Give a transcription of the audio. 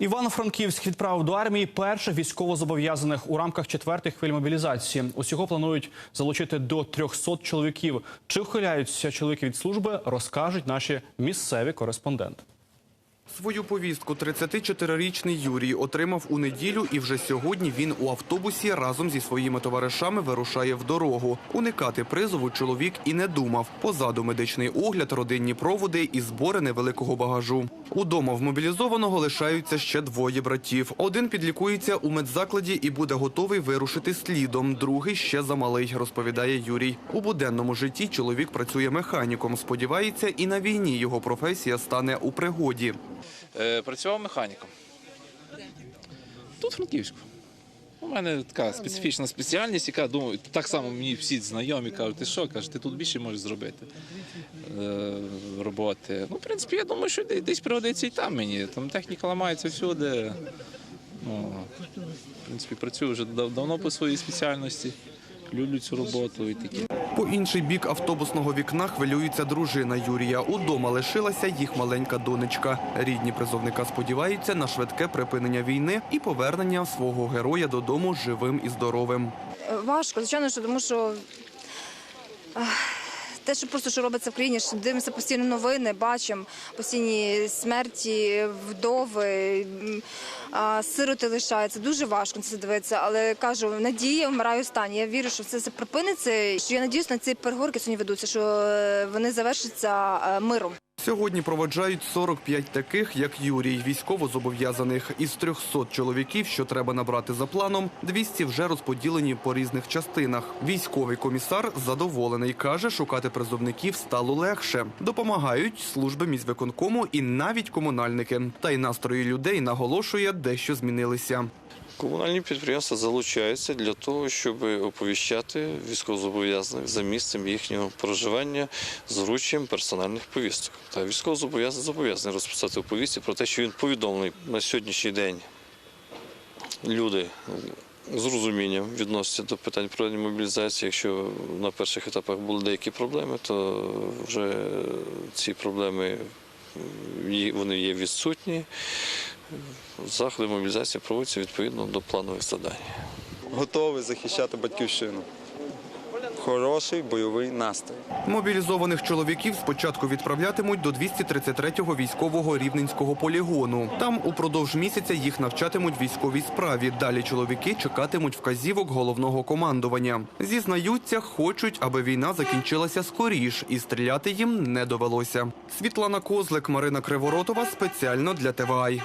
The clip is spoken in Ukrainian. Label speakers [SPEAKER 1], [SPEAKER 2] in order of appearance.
[SPEAKER 1] Івано-Франківськ відправив до армії перших військовозобов'язаних у рамках четвертої хвилі мобілізації. Усього планують залучити до 300 чоловіків. Чи ухиляються чоловіки від служби, розкажуть наші місцеві кореспонденти.
[SPEAKER 2] Свою повістку 34-річний Юрій отримав у неділю, і вже сьогодні він у автобусі разом зі своїми товаришами вирушає в дорогу. Уникати призову чоловік і не думав. Позаду медичний огляд, родинні проводи і збори невеликого багажу. Удома в мобілізованого лишаються ще двоє братів. Один підлікується у медзакладі і буде готовий вирушити слідом. Другий ще замалий, розповідає Юрій. У буденному житті чоловік працює механіком. Сподівається, і на війні його професія стане у пригоді.
[SPEAKER 3] Е, Працював механіком. Тут Франківську. У мене така специфічна спеціальність, яка думаю, так само мені всі знайомі кажуть, ти що, кажуть, ти тут більше можеш зробити е, роботи. Ну, в принципі, я думаю, що десь- пригодиться і там мені. Там техніка ламається всюди. Ну, в принципі, працюю вже давно по своїй спеціальності. Люблю цю роботу і такі.
[SPEAKER 2] По інший бік автобусного вікна хвилюється дружина Юрія. Удома лишилася їх маленька донечка. Рідні призовника сподіваються на швидке припинення війни і повернення свого героя додому живим і здоровим.
[SPEAKER 4] Важко, звичайно, що тому що ах, те, що просто що робиться в країні, що дивимося постійно новини, бачимо постійні смерті, вдови, сироти лишаються. Дуже важко це дивитися, але кажу, надія вмирає останнє. Я вірю, що все це припиниться. Що я надіюсь на ці переговорки сьогодні ведуться, що е, вони завершаться е, миром.
[SPEAKER 2] Сьогодні проводжають 45 таких, як Юрій, військовозобов'язаних. Із 300 чоловіків, що треба набрати за планом, 200 вже розподілені по різних частинах. Військовий комісар задоволений. Каже, шукати призовників стало легше. Допомагають служби міськвиконкому і навіть комунальники. Та й настрої людей наголошує, дещо змінилися.
[SPEAKER 5] Комунальні підприємства залучаються для того, щоб оповіщати військовозобов'язаних за місцем їхнього проживання з врученням персональних повісток. Та військовозобов'язаний зобов'язаний розписати у повістці про те, що він повідомлений на сьогоднішній день. Люди з розумінням відносяться до питань проведення мобілізації. Якщо на перших етапах були деякі проблеми, то вже ці проблеми вони є відсутні. Заходи мобілізації проводяться відповідно до планових завдань.
[SPEAKER 6] готовий захищати батьківщину. Хороший бойовий настрій.
[SPEAKER 2] Мобілізованих чоловіків спочатку відправлятимуть до 233-го військового рівненського полігону. Там упродовж місяця їх навчатимуть військовій справі. Далі чоловіки чекатимуть вказівок головного командування. Зізнаються, хочуть, аби війна закінчилася скоріш, і стріляти їм не довелося. Світлана Козлик, Марина Криворотова спеціально для ТВАЙ.